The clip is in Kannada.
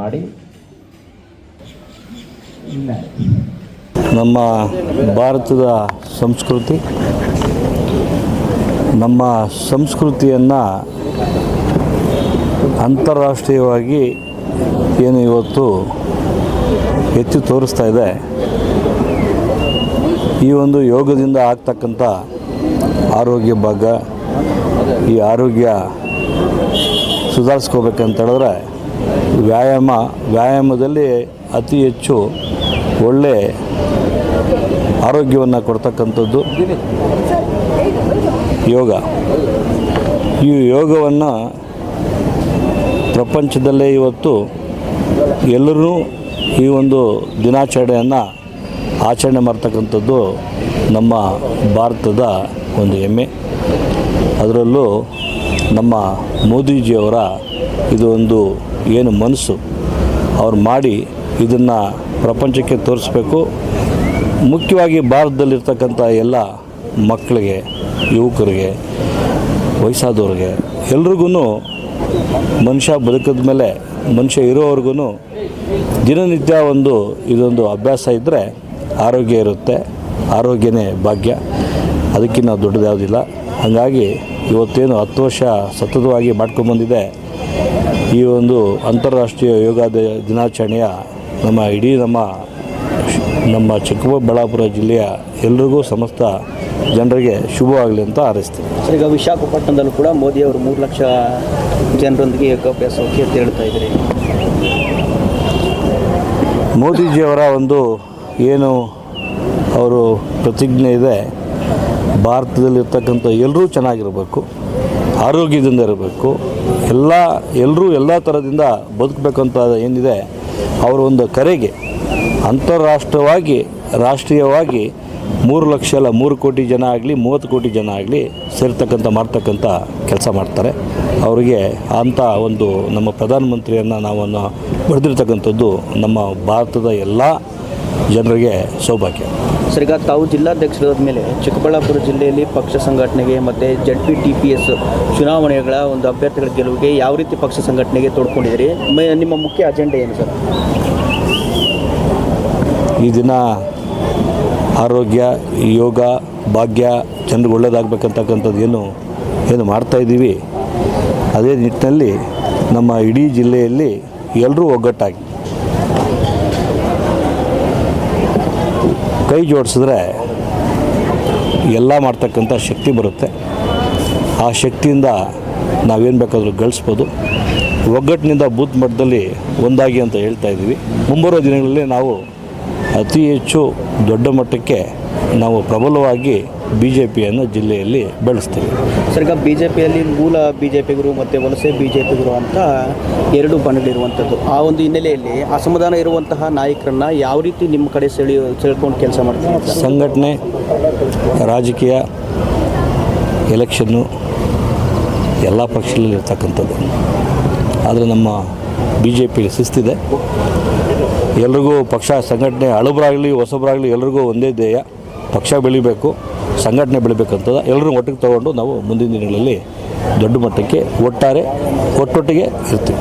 ಮಾಡಿ. ನಮ್ಮ ಭಾರತದ ಸಂಸ್ಕೃತಿ, ನಮ್ಮ ಸಂಸ್ಕೃತಿಯನ್ನು ಅಂತಾರಾಷ್ಟ್ರೀಯವಾಗಿ ಏನು ಇವತ್ತು ಹೆಚ್ಚು ತೋರಿಸ್ತಾ ಇದೆ. ಈ ಒಂದು ಯೋಗದಿಂದ ಆಗ್ತಕ್ಕಂಥ ಆರೋಗ್ಯ ಭಾಗ, ಈ ಆರೋಗ್ಯ ಸುಧಾರಿಸ್ಕೋಬೇಕಂತ ಹೇಳಿದ್ರೆ ವ್ಯಾಯಾಮ, ವ್ಯಾಯಾಮದಲ್ಲಿ ಅತಿ ಹೆಚ್ಚು ಒಳ್ಳೆ ಆರೋಗ್ಯವನ್ನು ಕೊಡ್ತಕ್ಕಂಥದ್ದು ಯೋಗ. ಈ ಯೋಗವನ್ನು ಪ್ರಪಂಚದಲ್ಲೇ ಇವತ್ತು ಎಲ್ಲರೂ ಈ ಒಂದು ದಿನಾಚರಣೆಯನ್ನು ಆಚರಣೆ ಮಾಡ್ತಕ್ಕಂಥದ್ದು ನಮ್ಮ ಭಾರತದ ಒಂದು ಹೆಮ್ಮೆ. ಅದರಲ್ಲೂ ನಮ್ಮ ಮೋದಿಜಿಯವರ ಇದು ಒಂದು ಏನು ಮನಸ್ಸು ಅವ್ರು ಮಾಡಿ ಇದನ್ನು ಪ್ರಪಂಚಕ್ಕೆ ತೋರಿಸ್ಬೇಕು. ಮುಖ್ಯವಾಗಿ ಭಾರತದಲ್ಲಿರ್ತಕ್ಕಂಥ ಎಲ್ಲ ಮಕ್ಕಳಿಗೆ, ಯುವಕರಿಗೆ, ವಯಸ್ಸಾದವ್ರಿಗೆ ಎಲ್ರಿಗೂ ಮನುಷ್ಯ ಬದುಕಿದ ಮೇಲೆ, ಮನುಷ್ಯ ಇರೋವರೆಗೂ ದಿನನಿತ್ಯ ಒಂದು ಇದೊಂದು ಅಭ್ಯಾಸ ಇದ್ದರೆ ಆರೋಗ್ಯ ಇರುತ್ತೆ, ಆರೋಗ್ಯನೇ ಭಾಗ್ಯ. ಅದಕ್ಕಿಂತ ದೊಡ್ಡದು ಯಾವುದಿಲ್ಲ ಹಾಗಾಗಿ ಇವತ್ತೇನು ಹತ್ತು ವರ್ಷ ಸತತವಾಗಿ ಮಾಡ್ಕೊಂಬಂದಿದೆ ಈ ಒಂದು ಅಂತಾರಾಷ್ಟ್ರೀಯ ಯೋಗ ದಿನಾಚರಣೆಯ ನಮ್ಮ ಇಡೀ ನಮ್ಮ ನಮ್ಮ ಚಿಕ್ಕಬಳ್ಳಾಪುರ ಜಿಲ್ಲೆಯ ಎಲ್ರಿಗೂ ಸಮಸ್ತ ಜನರಿಗೆ ಶುಭವಾಗಲಿ ಅಂತ ಹಾರೈಸ್ತೀನಿ. ಈಗ ವಿಶಾಖಪಟ್ಟಣದಲ್ಲೂ ಕೂಡ ಮೋದಿಯವರು ಮೂರು ಲಕ್ಷ ಜನರೊಂದಿಗೆ ಯೋಗಾಭ್ಯಾಸಕ್ಕೆ ಅಂತ ಹೇಳ್ತಾ ಇದ್ದಾರೆ ಮೋದಿಜಿಯವರ ಒಂದು ಏನು ಅವರು ಪ್ರತಿಜ್ಞೆ ಇದೆ ಭಾರತದಲ್ಲಿರ್ತಕ್ಕಂಥ ಎಲ್ಲರೂ ಚೆನ್ನಾಗಿರಬೇಕು, ಆರೋಗ್ಯದಿಂದ ಇರಬೇಕು, ಎಲ್ಲ, ಎಲ್ಲರೂ ಎಲ್ಲ ಥರದಿಂದ ಬದುಕಬೇಕಂತ ಏನಿದೆ, ಅವರ ಒಂದು ಕರೆಗೆ ಅಂತಾರಾಷ್ಟ್ರವಾಗಿ, ರಾಷ್ಟ್ರೀಯವಾಗಿ ಮೂರು ಲಕ್ಷ ಅಲ್ಲ, ಮೂರು ಕೋಟಿ ಜನ ಆಗಲಿ, ಮೂವತ್ತು ಕೋಟಿ ಜನ ಆಗಲಿ ಸೇರ್ತಕ್ಕಂಥ, ಮಾಡ್ತಕ್ಕಂಥ ಕೆಲಸ ಮಾಡ್ತಾರೆ. ಅವರಿಗೆ ಅಂಥ ಒಂದು ನಮ್ಮ ಪ್ರಧಾನಮಂತ್ರಿಯನ್ನು ನಾವನ್ನು ಬರೆದಿರ್ತಕ್ಕಂಥದ್ದು ನಮ್ಮ ಭಾರತದ ಎಲ್ಲ ಜನರಿಗೆ ಸೌಭಾಗ್ಯ. ಸರ್ ಈಗ ತಾವು ಜಿಲ್ಲಾಧ್ಯಕ್ಷರಾದ ಮೇಲೆ ಚಿಕ್ಕಬಳ್ಳಾಪುರ ಜಿಲ್ಲೆಯಲ್ಲಿ ಪಕ್ಷ ಸಂಘಟನೆಗೆ ಮತ್ತು Z P T P S ಚುನಾವಣೆಗಳ ಒಂದು ಅಭ್ಯರ್ಥಿಗಳ ಗೆಲುವಿಗೆ ಯಾವ ರೀತಿ ಪಕ್ಷ ಸಂಘಟನೆಗೆ ತೋಡ್ಕೊಂಡಿದ್ದೀರಿ? ನಿಮ್ಮ ಮುಖ್ಯ ಅಜೆಂಡಾ ಏನು ಸರ್? ಈ ದಿನ ಆರೋಗ್ಯ ಯೋಗ ಭಾಗ್ಯ ಜನರಿಗೆ ಒಳ್ಳೆಯದಾಗಬೇಕಂತಕ್ಕಂಥದ್ದು ಏನು ಏನು ಮಾಡ್ತಾಯಿದ್ದೀವಿ ಅದೇ ನಿಟ್ಟಿನಲ್ಲಿ ನಮ್ಮ ಇಡೀ ಜಿಲ್ಲೆಯಲ್ಲಿ ಎಲ್ಲರೂ ಒಗ್ಗಟ್ಟಾಗಿ ಕೈ ಜೋಡಿಸಿದ್ರೆ ಎಲ್ಲ ಮಾಡ್ತಕ್ಕಂಥ ಶಕ್ತಿ ಬರುತ್ತೆ. ಆ ಶಕ್ತಿಯಿಂದ ನಾವೇನು ಬೇಕಾದರೂ ಗಳಿಸ್ಬೋದು. ಒಗ್ಗಟ್ಟಿನಿಂದ ಬೂತ್ ಮಟ್ಟದಲ್ಲಿ ಒಂದಾಗಿ ಅಂತ ಹೇಳ್ತಾ ಇದ್ದೀವಿ. ಮುಂಬರುವ ದಿನಗಳಲ್ಲಿ ನಾವು ಅತಿ ಹೆಚ್ಚು ದೊಡ್ಡ ಮಟ್ಟಕ್ಕೆ ನಾವು ಪ್ರಬಲವಾಗಿ ಬಿ ಜೆ ಪಿಯನ್ನು ಜಿಲ್ಲೆಯಲ್ಲಿ ಬೆಳೆಸ್ತೀವಿ. ಸರ್ ಈಗ ಬಿ ಜೆ ಪಿಯಲ್ಲಿ ಮೂಲ ಬಿ ಜೆ ಪಿಗರು ಮತ್ತು ವಲಸೆ ಬಿ ಜೆ ಪಿಗರು ಅಂತ ಎರಡು ಬಣಗಳಿರುವಂಥದ್ದು ಆ ಒಂದು ಹಿನ್ನೆಲೆಯಲ್ಲಿ ಅಸಮಾಧಾನ ಇರುವಂತಹ ನಾಯಕರನ್ನು ಯಾವ ರೀತಿ ನಿಮ್ಮ ಕಡೆ ಸೆಳಿ ಸೆಳ್ಕೊಂಡು ಕೆಲಸ ಮಾಡ್ತೀವಿ ಸಂಘಟನೆ ರಾಜಕೀಯ ಎಲೆಕ್ಷನ್ನು ಎಲ್ಲ ಪಕ್ಷಗಳಲ್ಲಿ ಇರ್ತಕ್ಕಂಥದ್ದು. ಆದರೆ ನಮ್ಮ ಬಿ ಜೆ ಪಿ ಶಿಸ್ತಿದೆ. ಎಲ್ರಿಗೂ ಪಕ್ಷ ಸಂಘಟನೆ ಹಳಬರಾಗಲಿ ಹೊಸಬರಾಗಲಿ ಎಲ್ರಿಗೂ ಒಂದೇ ಧ್ಯೇಯ. ಪಕ್ಷ ಬೆಳಿಬೇಕು, ಸಂಘಟನೆ ಬೆಳಿಬೇಕಂತದ ಎಲ್ಲರೂ ಒಟ್ಟಿಗೆ ತಗೊಂಡು ನಾವು ಮುಂದಿನ ದಿನಗಳಲ್ಲಿ ದೊಡ್ಡ ಮಟ್ಟಕ್ಕೆ ಒಟ್ಟಾರೆ, ಒಟ್ಟೊಟ್ಟಿಗೆ ಇರ್ತೀವಿ.